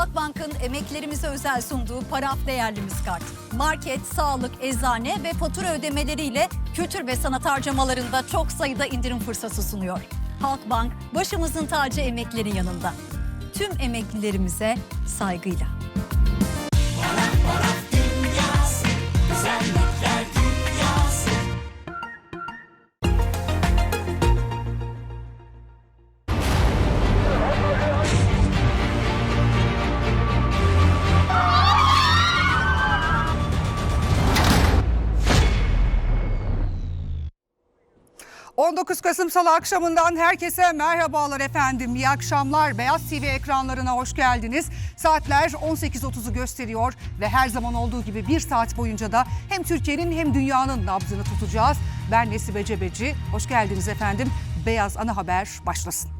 Halkbank'ın emeklerimize özel sunduğu paraf değerlimiz kart. Market, sağlık, eczane ve fatura ödemeleriyle kültür ve sanat harcamalarında çok sayıda indirim fırsatı sunuyor. Halkbank başımızın tacı emeklerin yanında. Tüm emeklilerimize saygıyla. 19 Kasım Salı akşamından herkese merhabalar efendim. İyi akşamlar. Beyaz TV ekranlarına hoş geldiniz. Saatler 18.30'u gösteriyor ve her zaman olduğu gibi bir saat boyunca da hem Türkiye'nin hem dünyanın nabzını tutacağız. Ben Nesibe Cebeci. Hoş geldiniz efendim. Beyaz Ana Haber başlasın.